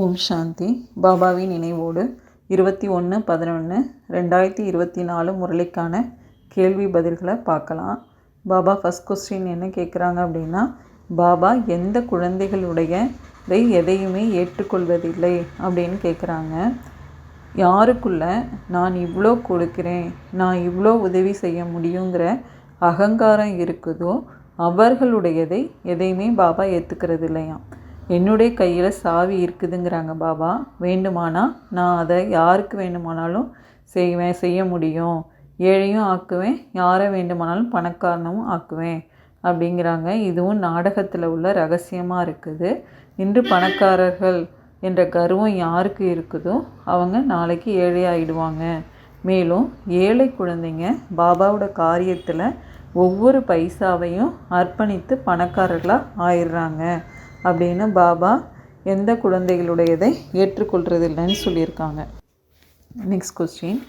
ஓம் சாந்தி. பாபாவின் நினைவோடு இருபத்தி ஒன்று பதினொன்று ரெண்டாயிரத்தி இருபத்தி நாலு முரளிக்கான கேள்வி பதில்களை பார்க்கலாம். பாபா ஃபஸ்ட் கொஸ்டின் என்ன கேட்குறாங்க அப்படின்னா பாபா எந்த குழந்தைகளுடைய இதை எதையுமே ஏற்றுக்கொள்வதில்லை அப்படின்னு கேட்குறாங்க. யாருக்குள்ள நான் இவ்வளோ கொடுக்குறேன் நான் இவ்வளோ உதவி செய்ய முடியுங்கிற அகங்காரம் இருக்குதோ அவர்களுடையதை எதையுமே பாபா ஏற்றுக்கிறது இல்லையாம் என்னுடைய கையில் சாவி இருக்குதுங்கிறாங்க பாபா. வேண்டுமானா நான் அதை யாருக்கு வேண்டுமானாலும் செய்வேன் செய்ய முடியும். ஏழையும் ஆக்குவேன் யாரை வேண்டுமானாலும் பணக்காரனும் ஆக்குவேன் அப்படிங்கிறாங்க. இதுவும் நாடகத்தில் உள்ள ரகசியமாக இருக்குது. இன்று பணக்காரர்கள் என்ற கர்வம் யாருக்கு இருக்குதோ அவங்க நாளைக்கு ஏழை ஆகிடுவாங்க மேலும் ஏழை குழந்தைங்க பாபாவோட காரியத்தில் ஒவ்வொரு பைசாவையும் அர்ப்பணித்து பணக்காரர்களாக ஆயிடுறாங்க. அப்படின்னு பாபா எந்த குழந்தைகளுடையதை ஏற்றுக்கொள்றதில்லைன்னு சொல்லியிருக்காங்க. நெக்ஸ்ட் கொஸ்டின்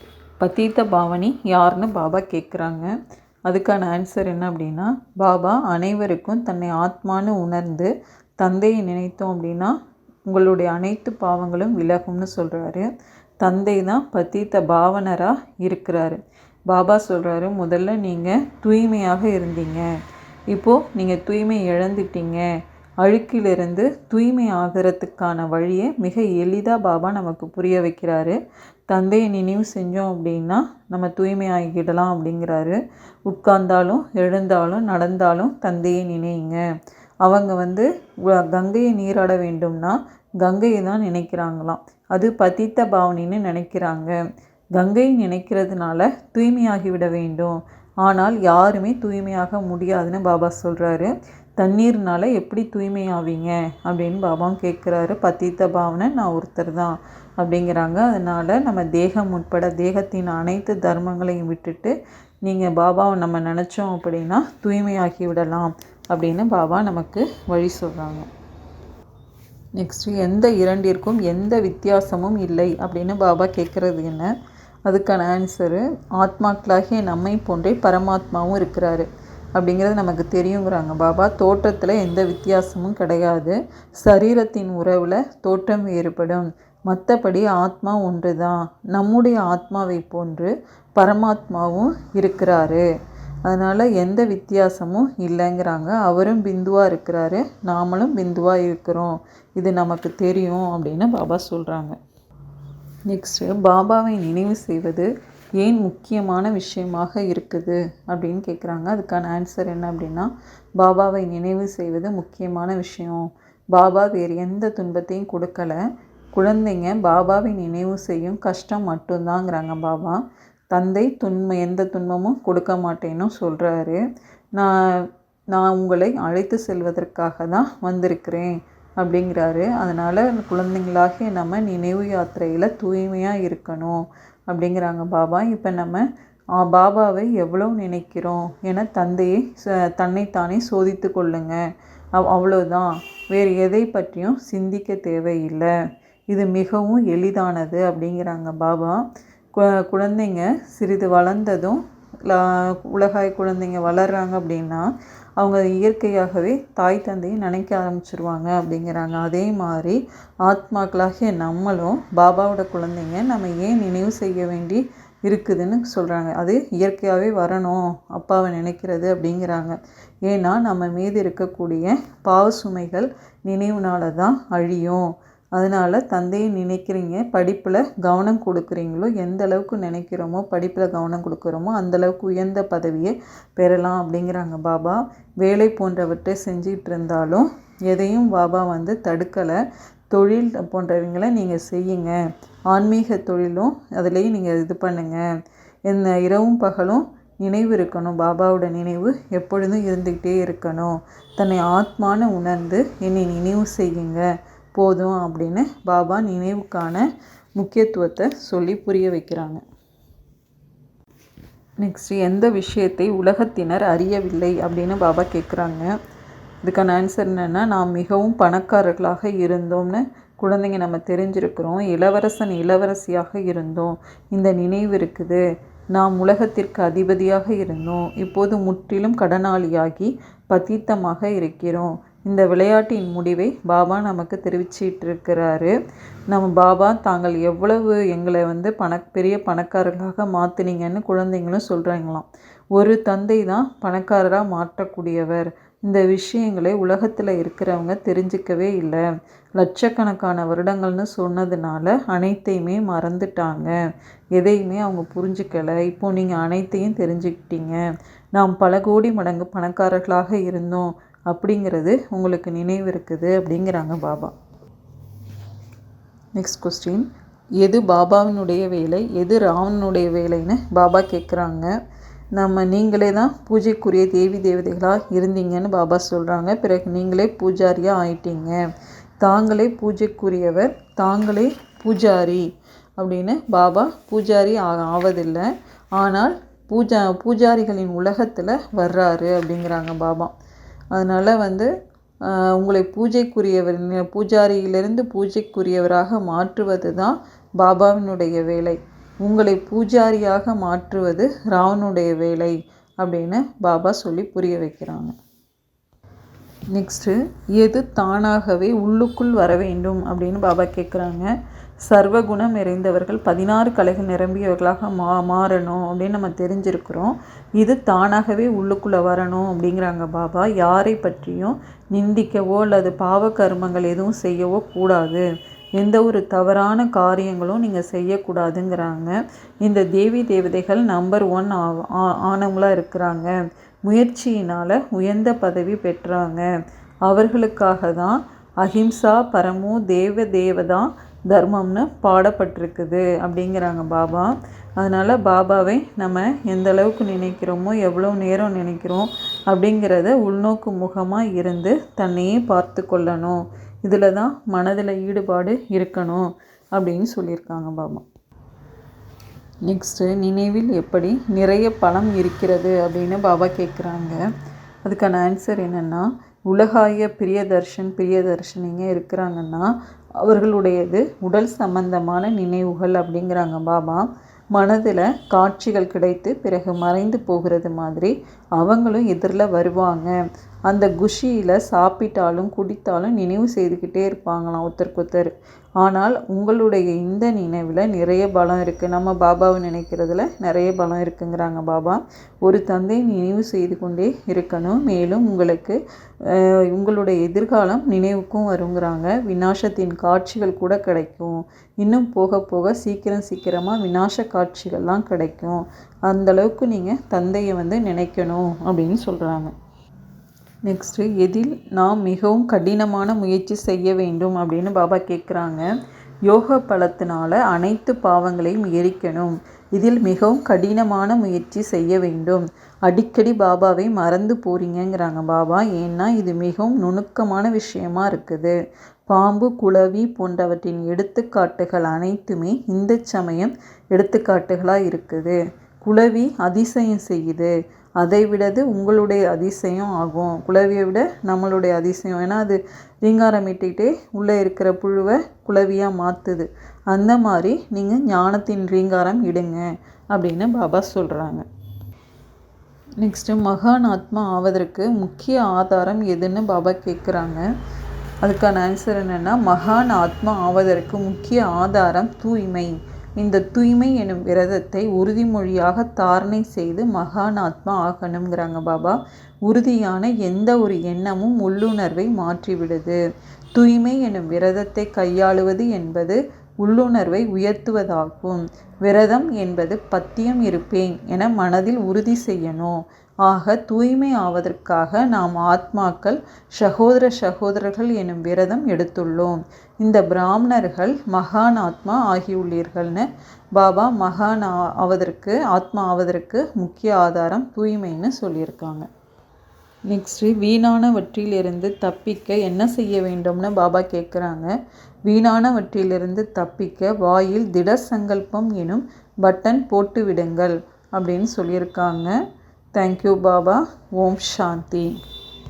பத்தீத்த பாவனி யாருன்னு பாபா கேட்குறாங்க அதுக்கான ஆன்சர் என்ன அப்படின்னா பாபா அனைவருக்கும் தன்னை ஆத்மான்னு உணர்ந்து தந்தையை நினைத்தோம் அப்படின்னா உங்களுடைய அனைத்து பாவங்களும் விலகும்னு சொல்கிறாரு தந்தை தான் பத்தீத்த பாவனராக இருக்கிறாரு. பாபா சொல்கிறாரு முதல்ல நீங்கள் தூய்மையாக இருந்தீங்க. இப்போது நீங்கள் தூய்மை இழந்துட்டீங்க. அழுக்கிலிருந்து தூய்மை ஆகிறதுக்கான வழியை மிக எளிதாக பாபா நமக்கு புரிய வைக்கிறாரு. தந்தையை நினைவு செஞ்சோம் அப்படின்னா நம்ம தூய்மை ஆகிடலாம் அப்படிங்கிறாரு. உட்கார்ந்தாலும் எழுந்தாலும் நடந்தாலும் தந்தையை நினைங்க அவங்க வந்து கங்கையை நீராட வேண்டும்னா கங்கையை தான் நினைக்கிறாங்களாம். அது பதித்த பாவனின்னு நினைக்கிறாங்க. கங்கை நினைக்கிறதுனால தூய்மையாகிவிட வேண்டும். ஆனால் யாருமே தூய்மையாக முடியாதுன்னு பாபா சொல்கிறாரு தண்ணீர்னால் எப்படி தூய்மையாவீங்க? அப்படின்னு பாபாவும் கேட்குறாரு பத்தித்த பாவனை நான் ஒருத்தர் தான் அப்படிங்கிறாங்க. அதனால் நம்ம தேகம் உட்பட தேகத்தின் அனைத்து தர்மங்களையும் விட்டுட்டு நீங்கள் பாபாவை நம்ம நினச்சோம் அப்படின்னா தூய்மையாக்கி விடலாம் அப்படின்னு பாபா நமக்கு வழி சொல்கிறாங்க நெக்ஸ்ட்டு எந்த இரண்டிற்கும் எந்த வித்தியாசமும் இல்லை அப்படின்னு பாபா கேட்குறது என்ன? அதுக்கான ஆன்சரு ஆத்மாக்களாகிய நம்மை போன்றே பரமாத்மாவும் இருக்கிறாரு. அப்படிங்கிறது நமக்கு தெரியுங்கிறாங்க பாபா. தோற்றத்தில் எந்த வித்தியாசமும் கிடையாது. சரீரத்தின் உறவில் தோற்றம் வேறுபடும் மற்றபடி ஆத்மா ஒன்று தான் நம்முடைய ஆத்மாவை போன்று பரமாத்மாவும் இருக்கிறாரு. அதனால் எந்த வித்தியாசமும் இல்லைங்கிறாங்க. அவரும் பிந்துவாக இருக்கிறாரு. நாமளும் பிந்துவாக இருக்கிறோம். இது நமக்கு தெரியும் அப்படின்னு பாபா சொல்கிறாங்க நெக்ஸ்ட்டு பாபாவை நினைவு செய்வது ஏன் முக்கியமான விஷயமாக இருக்குது அப்படின்னு கேட்குறாங்க அதுக்கான ஆன்சர் என்ன அப்படின்னா பாபாவை நினைவு செய்வது முக்கியமான விஷயம். பாபா வேறு எந்த துன்பத்தையும் கொடுக்கல. குழந்தைங்க பாபாவை நினைவு செய்யும் கஷ்டம் மட்டும்தாங்கிறாங்க பாபா. தந்தை துன்பம் எந்த துன்பமும் கொடுக்க மாட்டேன்னு சொல்கிறாரு நான் நான் உங்களை அழைத்து செல்வதற்காக தான் வந்திருக்கிறேன். அப்படிங்கிறாரு. அதனால் குழந்தைங்களாகிய நம்ம நினைவு யாத்திரையில் தூய்மையாக இருக்கணும் அப்படிங்கிறாங்க பாபா. இப்போ நம்ம பாபாவை எவ்வளோ நினைக்கிறோம்? என தந்தையை தன்னைத்தானே சோதித்து கொள்ளுங்க. அவ் அவ்வளோதான் வேறு எதை பற்றியும் சிந்திக்க தேவையில்லை. இது மிகவும் எளிதானது அப்படிங்கிறாங்க பாபா. குழந்தைங்க சிறிது வளர்ந்ததும் உலகாய் குழந்தைங்க வளர்கிறாங்க அப்படின்னா அவங்க இயற்கையாகவே தாய் தந்தையை நினைக்க ஆரம்பிச்சிருவாங்க அப்படிங்கிறாங்க. அதே மாதிரி ஆத்மாக்களாகிய நம்மளும் பாபாவோட குழந்தைங்க நம்ம ஏன் நினைவு செய்ய வேண்டி இருக்குதுன்னு சொல்கிறாங்க அது இயற்கையாகவே வரணும் அப்பாவை நினைக்கிறது அப்படிங்கிறாங்க. ஏன்னா நம்ம மீது இருக்கக்கூடிய பாவ சுமைகள் நினைவுனால தான் அழியும். அதனால் தந்தையை நினைக்கிறீங்க படிப்பில் கவனம் கொடுக்குறீங்களோ எந்த அளவுக்கு நினைக்கிறோமோ படிப்பில் கவனம் கொடுக்குறோமோ அந்தளவுக்கு உயர்ந்த பதவியை பெறலாம் அப்படிங்கிறாங்க பாபா. வேலை போன்றவற்றை செஞ்சிகிட்டு இருந்தாலும் எதையும் பாபா வந்து தடுக்கலை. தொழில் போன்றவங்களை நீங்கள் செய்யுங்க. ஆன்மீக தொழிலும் அதுலேயும் நீங்கள் இது பண்ணுங்கள் இந்த இரவும் பகலும் நினைவு இருக்கணும். பாபாவோட நினைவு எப்பொழுதும் இருந்துக்கிட்டே இருக்கணும். தன்னை ஆத்மான உணர்ந்து என்னை நினைவு செய்யுங்க. போதும் அப்படின்னு பாபா நினைவுக்கான முக்கியத்துவத்தை சொல்லி புரிய வைக்கிறாங்க. நெக்ஸ்ட்டு எந்த விஷயத்தை உலகத்தினர் அறியவில்லை அப்படின்னு பாபா கேட்குறாங்க இதுக்கான ஆன்சர் என்னென்னா நாம் மிகவும் பணக்காரர்களாக இருந்தோம்னு குழந்தைங்க நம்ம தெரிஞ்சிருக்கிறோம். இளவரசன் இளவரசியாக இருந்தோம். இந்த நினைவு இருக்குது. நாம் உலகத்திற்கு அதிபதியாக இருந்தோம். இப்போது முற்றிலும் கடனாளியாகி பதீத்தமாக இருக்கிறோம். இந்த விளையாட்டின் முடிவை பாபா நமக்கு தெரிவிச்சிட்ருக்கிறாரு நம்ம பாபா தாங்கள் எவ்வளவு எங்களை வந்து பண பெரிய பணக்காரர்களாக மாற்றினீங்கன்னு குழந்தைங்களும் சொல்கிறாங்களாம் ஒரு தந்தை தான் பணக்காரராக மாற்றக்கூடியவர். இந்த விஷயங்களை உலகத்தில் இருக்கிறவங்க தெரிஞ்சிக்கவே இல்லை. லட்சக்கணக்கான வருடங்கள்னு சொன்னதுனால அனைத்தையுமே மறந்துட்டாங்க. எதையுமே அவங்க புரிஞ்சுக்கலை. இப்போது நீங்கள் அனைத்தையும் தெரிஞ்சுக்கிட்டீங்க. நாம் பல கோடி மடங்கு பணக்காரர்களாக இருந்தோம். அப்படிங்கிறது உங்களுக்கு நினைவு இருக்குது அப்படிங்கிறாங்க பாபா. நெக்ஸ்ட் கொஸ்டின் எது பாபாவினுடைய வேலை எது ராவனுடைய வேலைன்னு பாபா கேட்குறாங்க நம்ம நீங்களே தான் பூஜைக்குரிய தேவி தேவதைகளாக இருந்தீங்கன்னு பாபா சொல்கிறாங்க பிறகு நீங்களே பூஜாரியாக ஆயிட்டீங்க. தாங்களே பூஜைக்குரியவர் தாங்களே பூஜாரி அப்படின்னு பாபா பூஜாரி ஆவதில்லை. ஆனால் பூஜா பூஜாரிகளின் உலகத்தில் வர்றாரு அப்படிங்கிறாங்க பாபா. அதனால் வந்து உங்களை பூஜைக்குரியவர் பூஜாரியிலிருந்து பூஜைக்குரியவராக மாற்றுவது தான் பாபாவினுடைய வேலை. உங்களை பூஜாரியாக மாற்றுவது ராவனுடைய வேலை அப்படின்னு பாபா சொல்லி புரிய வைக்கிறாங்க. நெக்ஸ்ட்டு எது தானாகவே உள்ளுக்குள் வர வேண்டும் அப்படின்னு பாபா கேட்குறாங்க சர்வகுணம் நிறைந்தவர்கள் பதினாறு கலைகள் நிரம்பியவர்களாக மா மாறணும் அப்படின்னு நம்ம தெரிஞ்சிருக்கிறோம். இது தானாகவே உள்ளுக்குள்ளே வரணும் அப்படிங்கிறாங்க பாபா. யாரை பற்றியும் நிந்திக்கவோ அல்லது பாவ கர்மங்கள் எதுவும் செய்யவோ கூடாது. எந்த ஒரு தவறான காரியங்களும் நீங்கள் செய்யக்கூடாதுங்கிறாங்க. இந்த தேவி தேவதைகள் நம்பர் ஒன் ஆனவங்களாக இருக்கிறாங்க. முயற்சியினால் உயர்ந்த பதவி பெற்றாங்க. அவர்களுக்காக தான் அஹிம்சா பரமோ தேவ தேவதா தர்மம்னு பாடப்பட்டிருக்குது அப்படிங்கிறாங்க பாபா. அதனால் பாபாவை நம்ம எந்த அளவுக்கு நினைக்கிறோமோ எவ்வளோ நேரம் நினைக்கிறோம் அப்படிங்கிறத உள்நோக்கு முகமாக இருந்து தன்னையே பார்த்து கொள்ளணும். இதில் தான் மனதில் ஈடுபாடு இருக்கணும் அப்படின்னு சொல்லியிருக்காங்க பாபா. நெக்ஸ்ட்டு நினைவில் எப்படி நிறைய பணம் இருக்கிறது அப்படின்னு பாபா கேட்குறாங்க அதுக்கான ஆன்சர் என்னென்னா உலகாய பிரியதர்ஷன் பிரியதர்ஷனிங்க இருக்கிறாங்கன்னா அவர்களுடையது உடல் சம்பந்தமான நினைவுகள் அப்படிங்கிறாங்க பாபா. மனதில் காட்சிகள் கிடைத்து பிறகு மறைந்து போகிறது மாதிரி அவங்களும் எதிரில் வருவாங்க. அந்த குஷியில் சாப்பிட்டாலும் குடித்தாலும் நினைவு செய்துக்கிட்டே இருப்பாங்களாம் ஒருத்தருக்கு ஒருத்தர் ஆனால் உங்களுடைய இந்த நினைவில் நிறைய பலம் இருக்குது நம்ம பாபாவை நினைக்கிறதுல நிறைய பலம் இருக்குங்கிறாங்க பாபா. ஒரு தந்தை நினைவு செய்து கொண்டே இருக்கணும். மேலும் உங்களுக்கு உங்களுடைய எதிர்காலம் நினைவுக்கும் வருங்கிறாங்க. விநாசத்தின் காட்சிகள் கூட கிடைக்கும். இன்னும் போக போக சீக்கிரம் சீக்கிரமாக விநாச காட்சிகள்லாம் கிடைக்கும். அந்தளவுக்கு நீங்கள் தந்தையை வந்து நினைக்கணும் அப்படின்னு சொல்கிறாங்க நெக்ஸ்ட்டு எதில் நாம் மிகவும் கடினமான முயற்சி செய்ய வேண்டும் அப்படின்னு பாபா கேட்குறாங்க. யோக பலத்தினால அனைத்து பாவங்களையும் எரிக்கணும். இதில் மிகவும் கடினமான முயற்சி செய்ய வேண்டும். அடிக்கடி பாபாவை மறந்து போறீங்கங்கிறாங்க பாபா. ஏன்னா இது மிகவும் நுணுக்கமான விஷயமா இருக்குது. பாம்பு குளவி போன்றவற்றின் எடுத்துக்காட்டுகள் அனைத்துமே இந்த சமயம் எடுத்துக்காட்டுகளாக இருக்குது. குளவி அதிசயம் செய்யுது. அதை விடது உங்களுடைய அதிசயம் ஆகும். குளவியை விட நம்மளுடைய அதிசயம். ஏன்னா அது ரீங்காரம் இட்டுக்கிட்டே உள்ளே இருக்கிற புழுவை குளவியாக மாற்றுது அந்த மாதிரி நீங்கள் ஞானத்தின் ரீங்காரம் இடுங்க அப்படின்னு பாபா சொல்கிறாங்க நெக்ஸ்ட்டு மகான் ஆத்மா ஆவதற்கு முக்கிய ஆதாரம் எதுன்னு பாபா கேட்குறாங்க அதுக்கான ஆன்சர் என்னென்னா மகான் ஆத்மா ஆவதற்கு முக்கிய ஆதாரம் தூய்மை. இந்த தூய்மை எனும் விரதத்தை உறுதிமொழியாக தாரணை செய்து மகானாத்மா ஆகணுங்கிறாங்க பாபா. உறுதியான எந்த ஒரு எண்ணமும் உள்ளுணர்வை மாற்றிவிடுது. தூய்மை எனும் விரதத்தை கையாளுவது என்பது உள்ளுணர்வை உயர்த்துவதாகும். விரதம் என்பது பத்தியம் இருப்பேன் என மனதில் உறுதி செய்யணும். ஆக தூய்மை ஆவதற்காக நாம் ஆத்மாக்கள் சகோதர சகோதரர்கள் எனும் விரதம் எடுத்துள்ளோம். இந்த பிராமணர்கள் மகான் ஆத்மா ஆகியுள்ளீர்கள்னு பாபா மகான் ஆவதற்கு ஆத்மா ஆவதற்கு முக்கிய ஆதாரம் தூய்மைன்னு சொல்லியிருக்காங்க. நெக்ஸ்ட்டு வீணானவற்றிலிருந்து தப்பிக்க என்ன செய்ய வேண்டும்னு பாபா கேட்குறாங்க வீணானவற்றிலிருந்து தப்பிக்க வாயில் திட சங்கல்பம் எனும் பட்டன் போட்டு விடுங்கள் அப்படின்னு சொல்லியிருக்காங்க. Thank you Baba. Om Shanti.